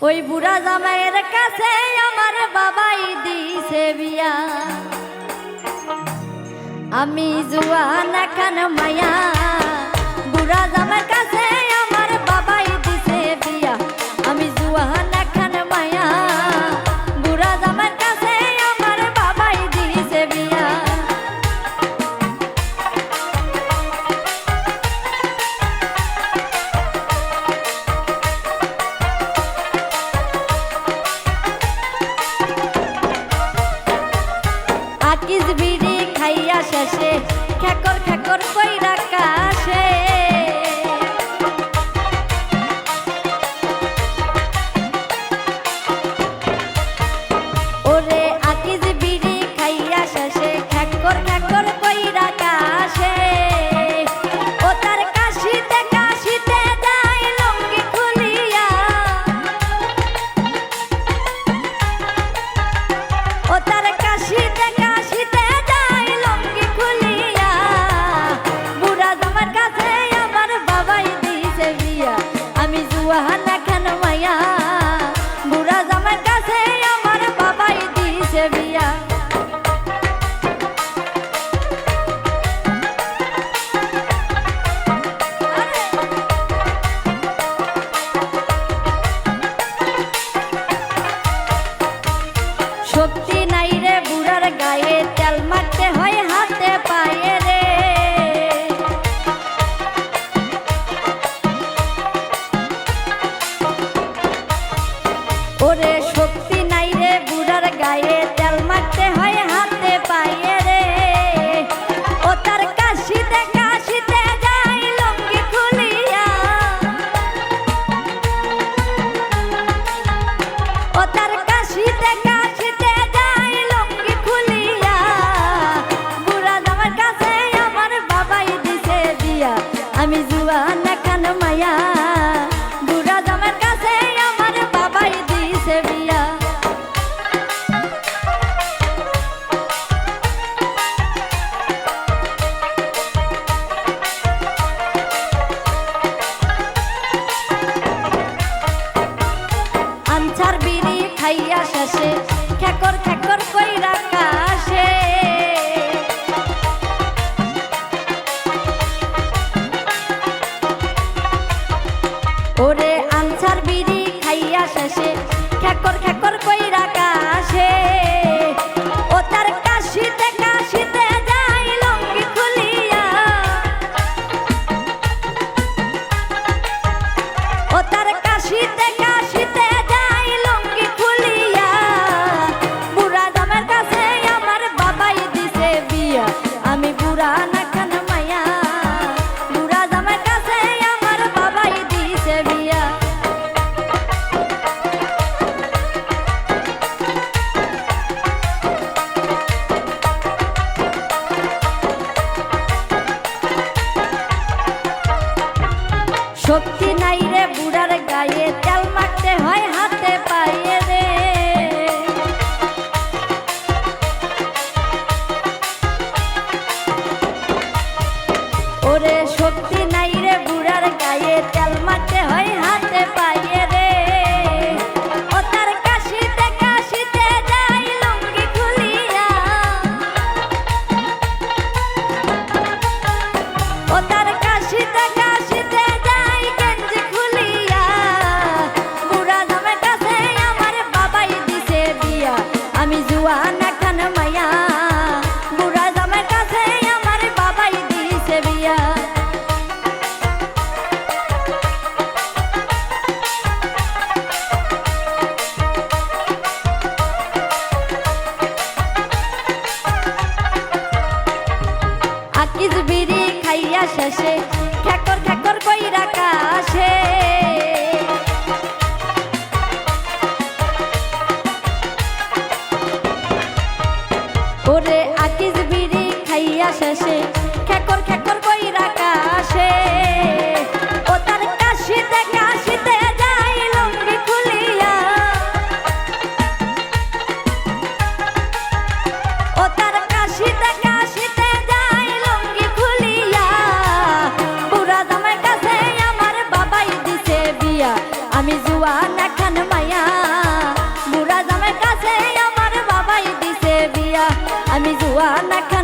ওই বুড়া জামাইয়ের কাছে আমার বাবাই দিছে বিয়া। আমি জুয়া না কেন মায়া বাতাসে খ্যাকর খ্যাকর কইরা Wahana ওরে শক্তি নাই রে বুড়ার গায়ে। খেকর খেকর কইরা কাশে। ও তার কাশিতে কাশিতে যাই লঙ্গি খুলিয়া। ও তার কাশিতে নাই আকিজ বিড়ি খাইয়া শেষে খ্যাকর খ্যাকর কইরা কাশে। ওরে আকিজ বিড়ি খাইয়া শেষে আমি জুয়ান খান মায়া। বুড়া জামের কাছে আমার বাবাই দিছে বিয়া। আমি জুয়ান খান